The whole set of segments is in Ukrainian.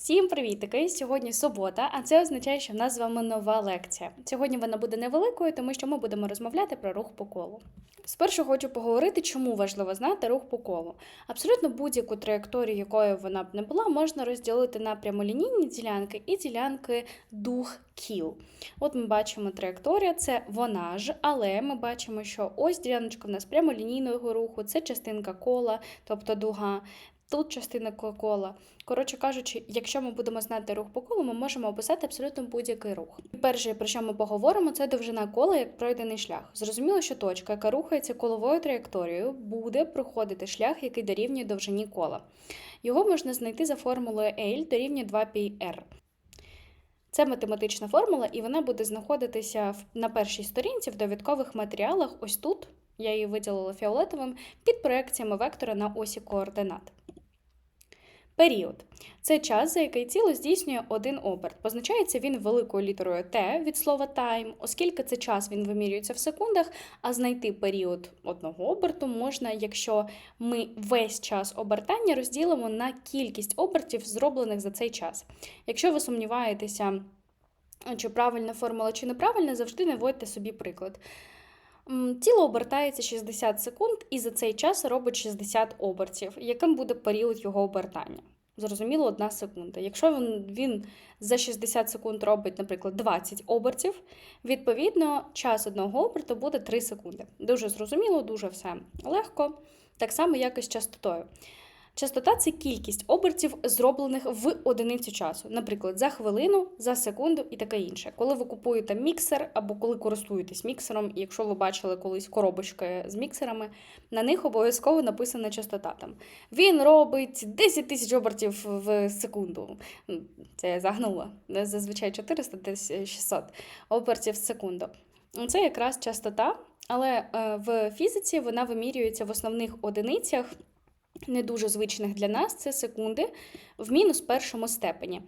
Всім привітики! Сьогодні субота, а це означає, що в нас з вами нова лекція. Сьогодні вона буде невеликою, тому що ми будемо розмовляти про рух по колу. Спершу хочу поговорити, чому важливо знати рух по колу. Абсолютно будь-яку траєкторію, якою вона б не була, можна розділити на прямолінійні ділянки і ділянки дух кіл. От ми бачимо траєкторія, це вона ж, але ми бачимо, що ось діляночка в нас прямолінійного руху, це частинка кола, тобто дуга. Тут частина кола. Коротше кажучи, якщо ми будемо знати рух по колу, ми можемо описати абсолютно будь-який рух. Перше, про що ми поговоримо, це довжина кола як пройдений шлях. Зрозуміло, що точка, яка рухається коловою траєкторією, буде проходити шлях, який дорівнює довжині кола. Його можна знайти за формулою L дорівнює 2πr. Це математична формула, і вона буде знаходитися на першій сторінці в довідкових матеріалах. Ось тут я її виділила фіолетовим під проекціями вектора на осі координат. Період це час, за який тіло здійснює один оберт. Позначається він великою літерою Т від слова time, оскільки це час він вимірюється в секундах, а знайти період одного оберту можна, якщо ми весь час обертання розділимо на кількість обертів, зроблених за цей час. Якщо ви сумніваєтеся, чи правильна формула, чи неправильна, завжди наводьте собі приклад. Тіло обертається 60 секунд і за цей час робить 60 обертів. Яким буде період його обертання? Зрозуміло, одна секунда. Якщо він, він за 60 секунд робить, наприклад, 20 обертів, відповідно, час одного оберту буде 3 секунди. Дуже зрозуміло, дуже все легко, так само, як і з частотою. Частота це кількість обертів, зроблених в одиницю часу, наприклад, за хвилину, за секунду і таке інше. Коли ви купуєте міксер або коли користуєтесь міксером, і якщо ви бачили колись коробочки з міксерами, на них обов'язково написана частота. Там він робить 10 тисяч обертів в секунду. Це я загнула. Зазвичай 400, десь 600 обертів в секунду. Це якраз частота, але е, в фізиці вона вимірюється в основних одиницях не дуже звичних для нас, це секунди в мінус першому степені.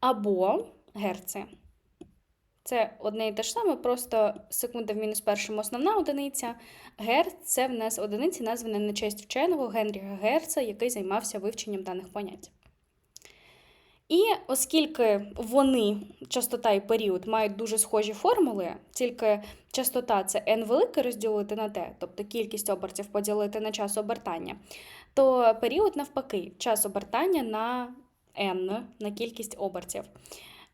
Або герци. Це одне і те ж саме, просто секунда в мінус першому основна одиниця. Герц це в нас одиниці, названа на честь вченого Генріха Герца, який займався вивченням даних понять. І оскільки вони, частота і період, мають дуже схожі формули, тільки частота це n велике розділити на t, тобто кількість обертів поділити на час обертання, то період навпаки, час обертання на n, на кількість обертів.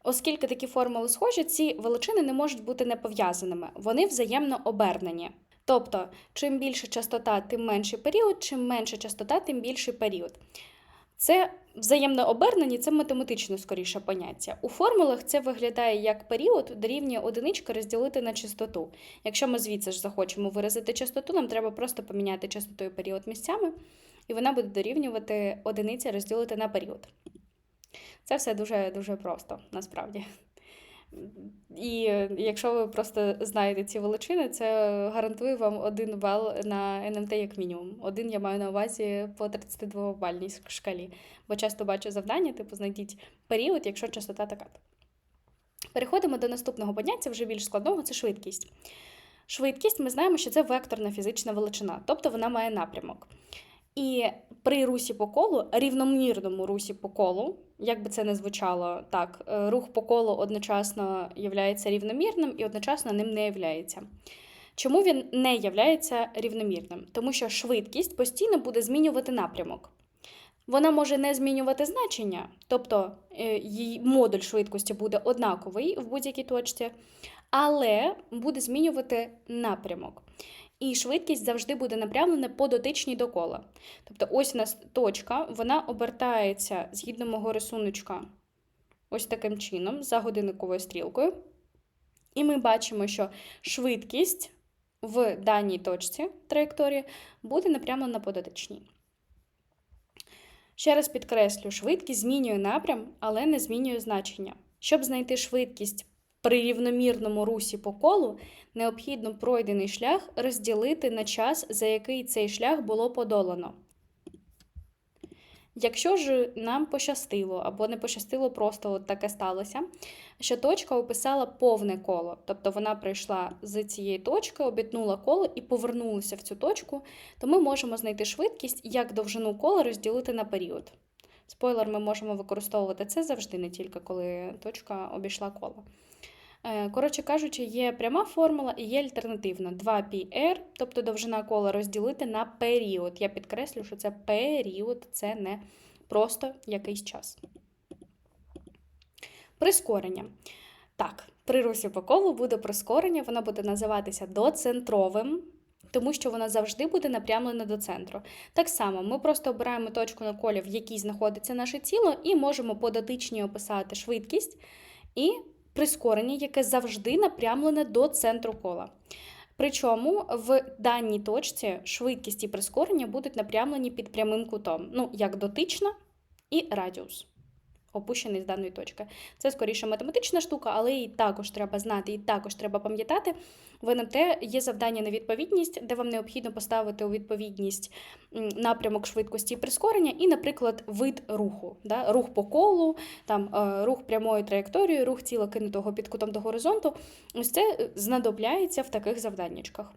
Оскільки такі формули схожі, ці величини не можуть бути непов'язаними, вони взаємно обернені. Тобто, чим більше частота, тим менший період, чим менша частота, тим більший період. Це взаємно обернені, це математично скоріше поняття. У формулах це виглядає як період дорівнює одиничка розділити на частоту. Якщо ми звідси ж захочемо виразити частоту, нам треба просто поміняти частоту і період місцями, і вона буде дорівнювати одиниці розділити на період. Це все дуже дуже просто насправді. І е, якщо ви просто знаєте ці величини, це гарантує вам один бал на НМТ як мінімум. Один я маю на увазі по 32-бальній шкалі. Бо часто бачу завдання, типу знайдіть період, якщо частота така. Переходимо до наступного поняття, вже більш складного це швидкість. Швидкість ми знаємо, що це векторна фізична величина, тобто вона має напрямок. І при русі по колу, рівномірному русі по колу, як би це не звучало, так, е, рух по колу одночасно є рівномірним і одночасно ним не являється. Чому він не являється рівномірним? Тому що швидкість постійно буде змінювати напрямок. Вона може не змінювати значення, тобто е, її модуль швидкості буде однаковий в будь-якій точці, але буде змінювати напрямок. І швидкість завжди буде напрямлена по дотичній до кола. Тобто, ось у нас точка, вона обертається згідно мого рисуночка ось таким чином, за годинниковою стрілкою. І ми бачимо, що швидкість в даній точці траєкторії буде напрямлена по дотичній. Ще раз підкреслю, швидкість змінює напрям, але не змінює значення. Щоб знайти швидкість при рівномірному русі по колу, необхідно пройдений шлях розділити на час, за який цей шлях було подолано. Якщо ж нам пощастило або не пощастило, просто от таке сталося, що точка описала повне коло, тобто вона прийшла з цієї точки, обітнула коло і повернулася в цю точку, то ми можемо знайти швидкість, як довжину кола розділити на період. Спойлер ми можемо використовувати це завжди, не тільки коли точка обійшла коло. Е, Коротше кажучи, є пряма формула і є альтернативна. 2πr, тобто довжина кола розділити на період. Я підкреслю, що це період, це не просто якийсь час. Прискорення. Так, при русі по колу буде прискорення, воно буде називатися доцентровим, тому що воно завжди буде напрямлене до центру. Так само, ми просто обираємо точку на колі, в якій знаходиться наше тіло, і можемо по дотичній описати швидкість і прискорення, яке завжди напрямлене до центру кола. Причому в даній точці швидкість і прискорення будуть напрямлені під прямим кутом, ну, як дотична і радіус опущений з даної точки. Це скоріше математична штука, але і також треба знати, і також треба пам'ятати. В НМТ є завдання на відповідність, де вам необхідно поставити у відповідність напрямок швидкості і прискорення, і, наприклад, вид руху. Да? Рух по колу, там, е, рух прямою траєкторією, рух тіла кинутого під кутом до горизонту. Ось це е, знадобляється в таких завданнячках.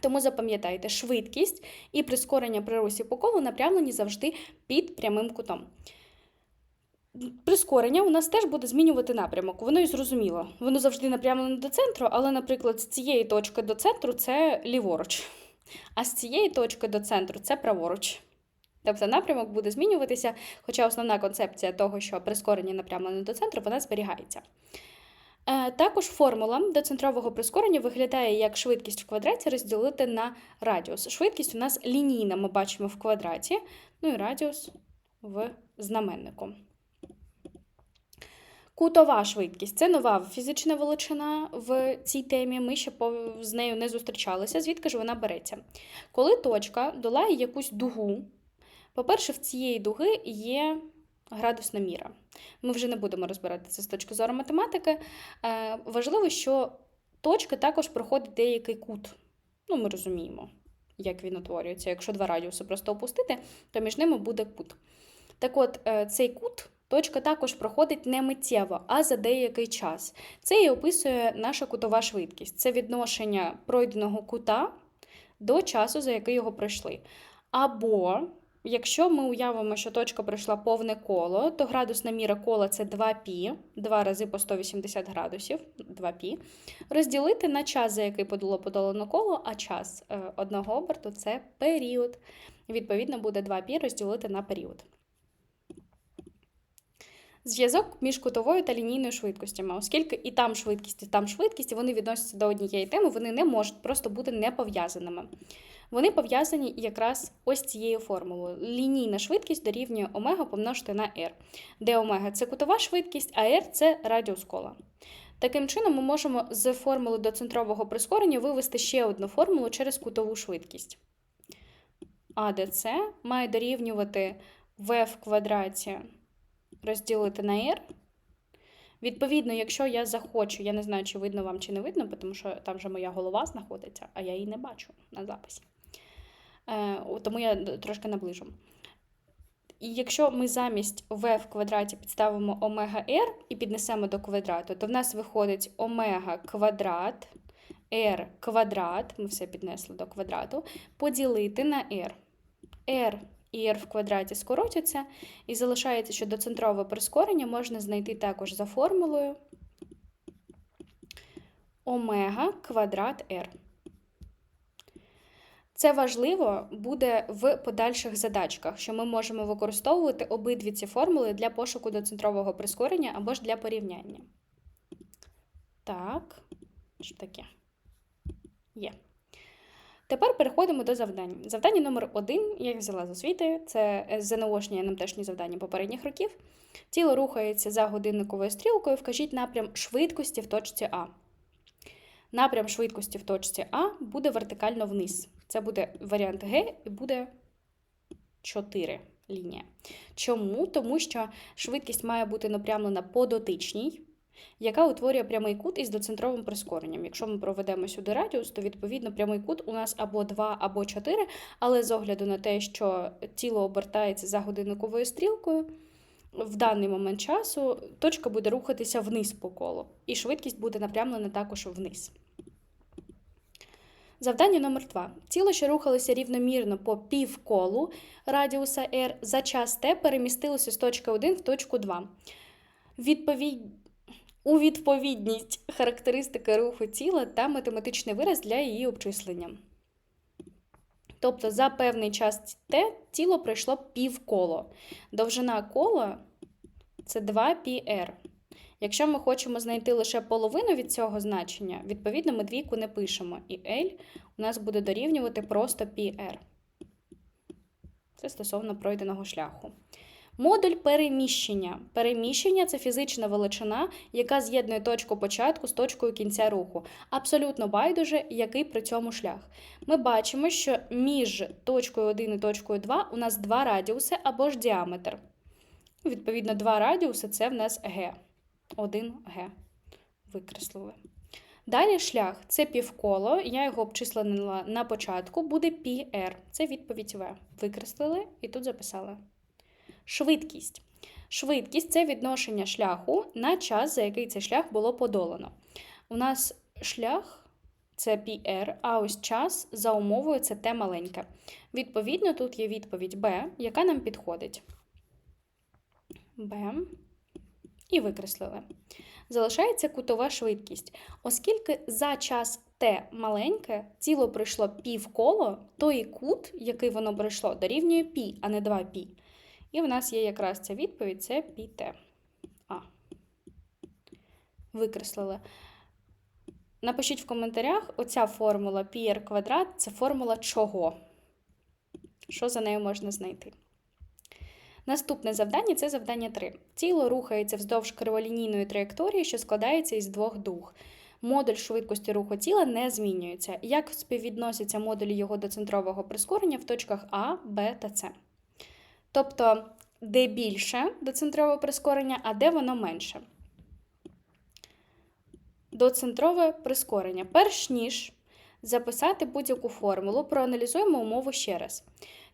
Тому запам'ятайте, швидкість і прискорення при русі по колу напрямлені завжди під прямим кутом. Прискорення у нас теж буде змінювати напрямок. Воно і зрозуміло. Воно завжди напрямлене до центру, але, наприклад, з цієї точки до центру це ліворуч, а з цієї точки до центру це праворуч. Тобто напрямок буде змінюватися, хоча основна концепція того, що прискорення напрямлене до центру, вона зберігається. Е, також формула доцентрового прискорення виглядає як швидкість в квадраті розділити на радіус. Швидкість у нас лінійна, ми бачимо в квадраті, ну і радіус в знаменнику. Кутова швидкість це нова фізична величина в цій темі. Ми ще з нею не зустрічалися, звідки ж вона береться. Коли точка долає якусь дугу, по-перше, в цієї дуги є градусна міра. Ми вже не будемо розбирати це з точки зору математики. Е, важливо, що точка також проходить деякий кут. Ну, ми розуміємо, як він утворюється. Якщо два радіуси просто опустити, то між ними буде кут. Так от, е, цей кут. Точка також проходить не миттєво, а за деякий час. Це і описує наша кутова швидкість. Це відношення пройденого кута до часу, за який його пройшли. Або, якщо ми уявимо, що точка пройшла повне коло, то градусна міра кола це 2π, 2 рази по 180 градусів, 2π, розділити на час, за який було подолано коло, а час е, одного оберту це період. Відповідно, буде 2π розділити на період. Зв'язок між кутовою та лінійною швидкостями, оскільки і там швидкість, і там швидкість, вони відносяться до однієї теми, вони не можуть просто бути не пов'язаними. Вони пов'язані якраз ось цією формулою. Лінійна швидкість дорівнює омега помножити на r, де омега це кутова швидкість, а r це радіус кола. Таким чином, ми можемо з формули до центрового прискорення вивести ще одну формулу через кутову швидкість. АДЦ має дорівнювати v в квадраті розділити на r. Відповідно, якщо я захочу, я не знаю, чи видно вам, чи не видно, тому що там вже моя голова знаходиться, а я її не бачу на записі. Е, тому я трошки наближу. І якщо ми замість v в квадраті підставимо омега r і піднесемо до квадрату, то в нас виходить омега квадрат r квадрат, ми все піднесли до квадрату, поділити на r. r і r в квадраті скоротяться, і залишається, що доцентрове прискорення можна знайти також за формулою омега квадрат r. Це важливо буде в подальших задачках, що ми можемо використовувати обидві ці формули для пошуку доцентрового прискорення або ж для порівняння. Так, що таке? Є. Тепер переходимо до завдань. Завдання номер один, я їх взяла з освіти, це ЗНОшні НМТшні завдання попередніх років. Тіло рухається за годинниковою стрілкою, вкажіть напрям швидкості в точці А. Напрям швидкості в точці А буде вертикально вниз. Це буде варіант Г і буде 4 лінія. Чому? Тому що швидкість має бути напрямлена по дотичній яка утворює прямий кут із доцентровим прискоренням. Якщо ми проведемо сюди радіус, то відповідно прямий кут у нас або 2, або 4, але з огляду на те, що тіло обертається за годинниковою стрілкою, в даний момент часу точка буде рухатися вниз по колу, і швидкість буде напрямлена також вниз. Завдання номер 2. Тіло, що рухалося рівномірно по півколу радіуса r, за час t перемістилося з точки 1 в точку 2. Відповідь... У відповідність характеристики руху тіла та математичний вираз для її обчислення. Тобто за певний час t тіло пройшло півколо. Довжина кола це 2πr. Якщо ми хочемо знайти лише половину від цього значення, відповідно, ми двійку не пишемо. І L у нас буде дорівнювати просто πr. Це стосовно пройденого шляху. Модуль переміщення. Переміщення це фізична величина, яка з'єднує точку початку з точкою кінця руху. Абсолютно байдуже, який при цьому шлях. Ми бачимо, що між точкою 1 і точкою 2 у нас два радіуси або ж діаметр. Відповідно, два радіуси це в нас Г. 1Г. Викреслили. Далі шлях це півколо, я його обчислила на початку, буде πr. Це відповідь В. Викреслили і тут записали. Швидкість. Швидкість це відношення шляху на час, за який цей шлях було подолано. У нас шлях це PR, а ось час за умовою це Т маленьке. Відповідно, тут є відповідь Б, яка нам підходить. Б. І викреслили. Залишається кутова швидкість. Оскільки за час Т маленьке тіло пройшло півколо, то і кут, який воно пройшло, дорівнює пі, а не 2 пі. І в нас є якраз ця відповідь це πt. А. Викреслили. Напишіть в коментарях, оця формула πr квадрат це формула чого? Що за нею можна знайти? Наступне завдання це завдання 3. Тіло рухається вздовж криволінійної траєкторії, що складається із двох дуг. Модуль швидкості руху тіла не змінюється. Як співвідносяться модулі його доцентрового прискорення в точках А, Б та С? Тобто, де більше доцентрове прискорення, а де воно менше. Доцентрове прискорення. Перш ніж записати будь-яку формулу, проаналізуємо умову ще раз.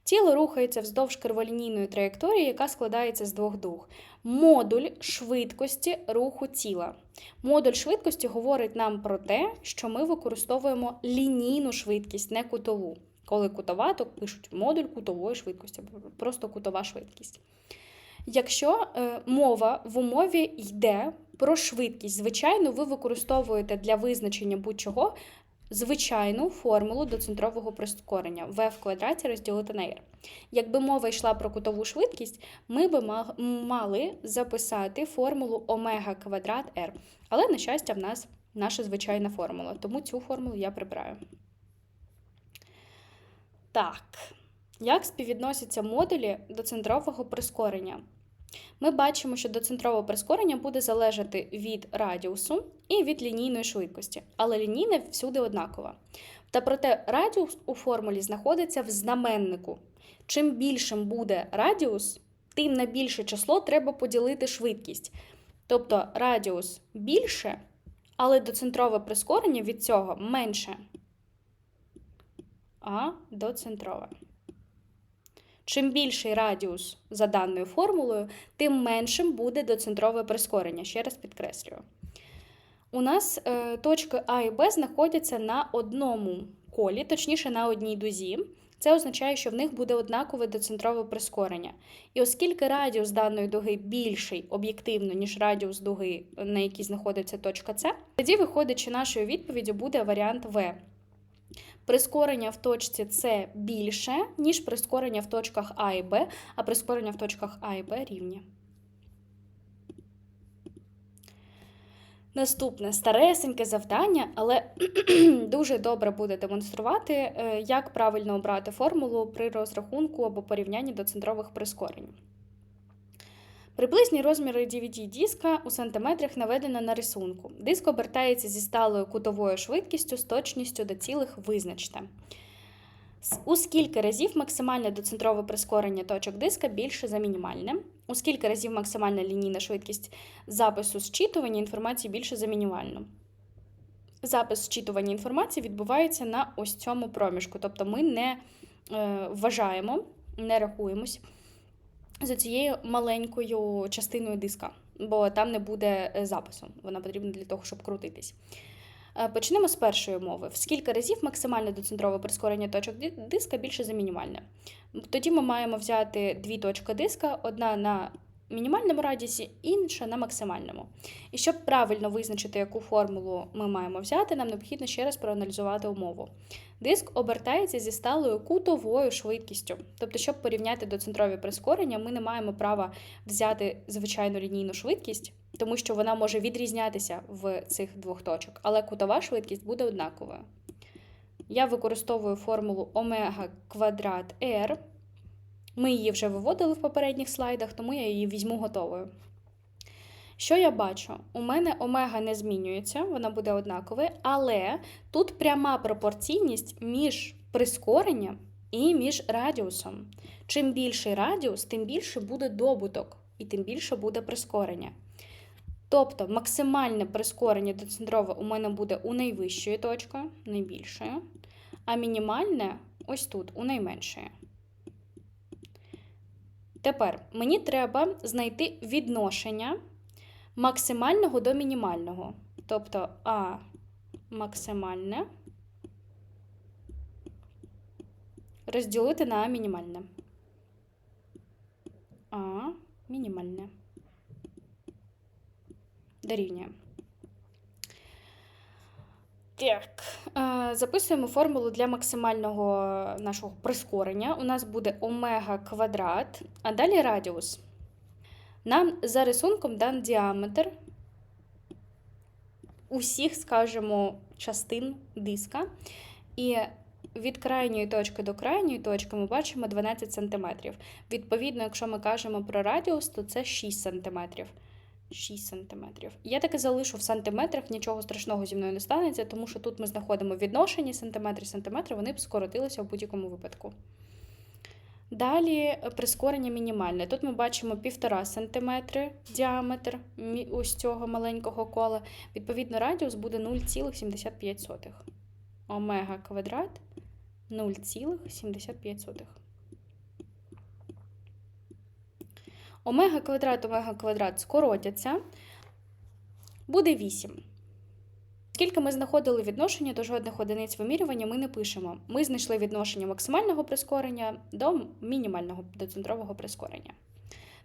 Тіло рухається вздовж криволінійної траєкторії, яка складається з двох дуг. Модуль швидкості руху тіла. Модуль швидкості говорить нам про те, що ми використовуємо лінійну швидкість, не кутову. Коли кутова, то пишуть модуль кутової швидкості, просто кутова швидкість. Якщо е, мова в умові йде про швидкість, звичайно, ви використовуєте для визначення будь-чого звичайну формулу доцентрового прискорення v в квадраті розділити на r. Якби мова йшла про кутову швидкість, ми би мали записати формулу омега квадрат r. Але, на щастя, в нас наша звичайна формула, тому цю формулу я прибираю. Так, як співвідносяться модулі доцентрового прискорення? Ми бачимо, що доцентрове прискорення буде залежати від радіусу і від лінійної швидкості, але лінійна всюди однакова. Та проте радіус у формулі знаходиться в знаменнику. Чим більшим буде радіус, тим на більше число треба поділити швидкість. Тобто радіус більше, але доцентрове прискорення від цього менше. А доцентрове. Чим більший радіус за даною формулою, тим меншим буде доцентрове прискорення. Ще раз підкреслюю. У нас е, точки А і Б знаходяться на одному колі, точніше на одній дузі. Це означає, що в них буде однакове доцентрове прискорення. І оскільки радіус даної дуги більший об'єктивно, ніж радіус дуги, на якій знаходиться точка С, тоді виходить, що нашою відповіддю буде варіант В. Прискорення в точці С більше, ніж прискорення в точках А і Б, а прискорення в точках А і Б рівні. Наступне старесеньке завдання, але дуже добре буде демонструвати, е, як правильно обрати формулу при розрахунку або порівнянні до центрових прискорень. Приблизні розміри dvd диска у сантиметрах наведено на рисунку. Диск обертається зі сталою кутовою швидкістю з точністю до цілих визначте. У скільки разів максимальне доцентрове прискорення точок диска більше за мінімальне, у скільки разів максимальна лінійна швидкість запису зчитування інформації більше за мінімальну. Запис зчитування інформації відбувається на ось цьому проміжку, тобто ми не е, вважаємо, не рахуємось за цією маленькою частиною диска, бо там не буде е, запису. Вона потрібна для того, щоб крутитись. Е, Почнемо з першої умови. В скільки разів максимальне доцентрове прискорення точок диска більше за мінімальне? Тоді ми маємо взяти дві точки диска, одна на мінімальному радіусі, інша на максимальному. І щоб правильно визначити, яку формулу ми маємо взяти, нам необхідно ще раз проаналізувати умову. Диск обертається зі сталою кутовою швидкістю. Тобто, щоб порівняти доцентрові прискорення, ми не маємо права взяти звичайну лінійну швидкість, тому що вона може відрізнятися в цих двох точок, але кутова швидкість буде однаковою. Я використовую формулу омега квадрат r. Ми її вже виводили в попередніх слайдах, тому я її візьму готовою. Що я бачу? У мене омега не змінюється, вона буде однаковою, але тут пряма пропорційність між прискоренням і між радіусом. Чим більший радіус, тим більше буде добуток і тим більше буде прискорення. Тобто максимальне прискорення доцентрове у мене буде у найвищої точки, найбільшої, а мінімальне ось тут, у найменшої. Тепер мені треба знайти відношення максимального до мінімального. Тобто А максимальне розділити на А мінімальне. А мінімальне. Дорівнює. Так, е, записуємо формулу для максимального нашого прискорення. У нас буде омега квадрат, а далі радіус. Нам за рисунком дан діаметр усіх, скажімо, частин диска. І від крайньої точки до крайньої точки ми бачимо 12 см. Відповідно, якщо ми кажемо про радіус, то це 6 см. 6 см. Я таки залишу в сантиметрах, нічого страшного зі мною не станеться, тому що тут ми знаходимо відношення сантиметри сантиметри, вони б скоротилися в будь-якому випадку. Далі е, прискорення мінімальне. Тут ми бачимо 1,5 см діаметр ось цього маленького кола. Відповідно, радіус буде 0,75. Омега квадрат 0,75. Омега квадрат, омега квадрат скоротяться. Буде 8. Скільки ми знаходили відношення до жодних одиниць вимірювання, ми не пишемо. Ми знайшли відношення максимального прискорення до мінімального доцентрового прискорення.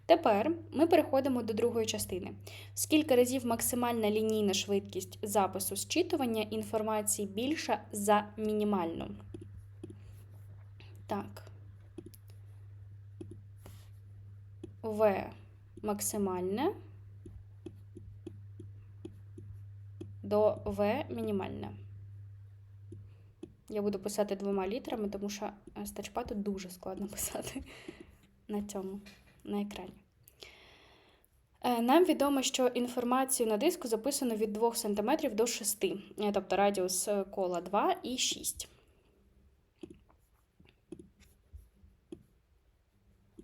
Тепер ми переходимо до другої частини. Скільки разів максимальна лінійна швидкість запису зчитування інформації більша за мінімальну? Так. В максимальне до В мінімальне. Я буду писати двома літерами, тому що е, з тачпаду дуже складно писати на цьому, на екрані. Е, Нам відомо, що інформацію на диску записано від 2 см до 6, е, тобто радіус кола 2 і 6.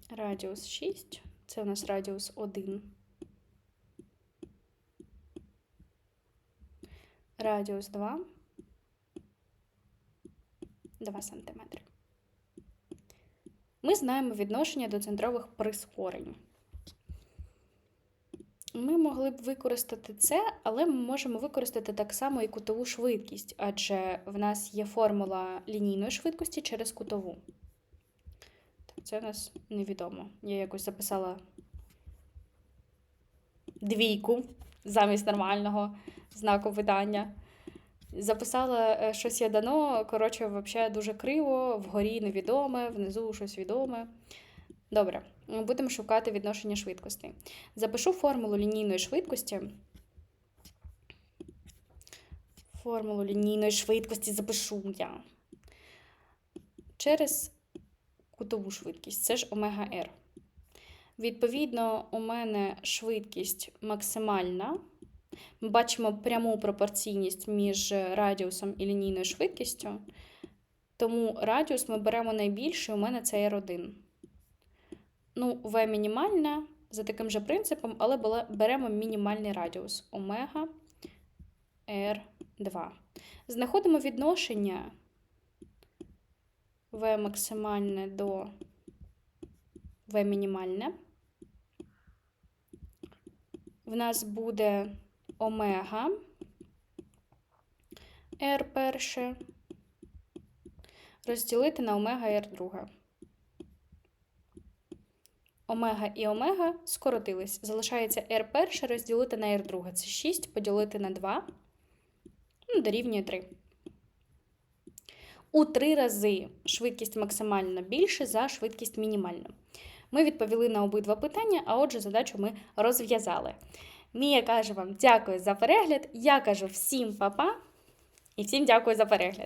Радіус 6. Це у нас радіус 1. Радіус 2. 2 см. Ми знаємо відношення до центрових прискорень. Ми могли б використати це, але ми можемо використати так само і кутову швидкість, адже в нас є формула лінійної швидкості через кутову. Це нас невідомо. Я якось записала двійку замість нормального знаку питання. Записала е, щось я дано, коротше, взагалі дуже криво, вгорі невідоме, внизу щось відоме. Добре, будемо шукати відношення швидкостей. Запишу формулу лінійної швидкості. Формулу лінійної швидкості запишу я. Через кутову швидкість. Це ж омега R. Відповідно, у мене швидкість максимальна. Ми бачимо пряму пропорційність між радіусом і лінійною швидкістю. Тому радіус ми беремо найбільший, у мене це R1. Ну, V мінімальна за таким же принципом, але беремо мінімальний радіус омега R2. Знаходимо відношення V максимальне до V мінімальне. В нас буде омега R перше розділити на омега R друге. Омега і омега скоротились. Залишається R перше розділити на R друге. Це 6 поділити на 2 ну, дорівнює 3. У три рази швидкість максимальна більше за швидкість мінімальну. Ми відповіли на обидва питання, а отже, задачу ми розв'язали. Мія каже вам дякую за перегляд. Я кажу всім па-па і всім дякую за перегляд.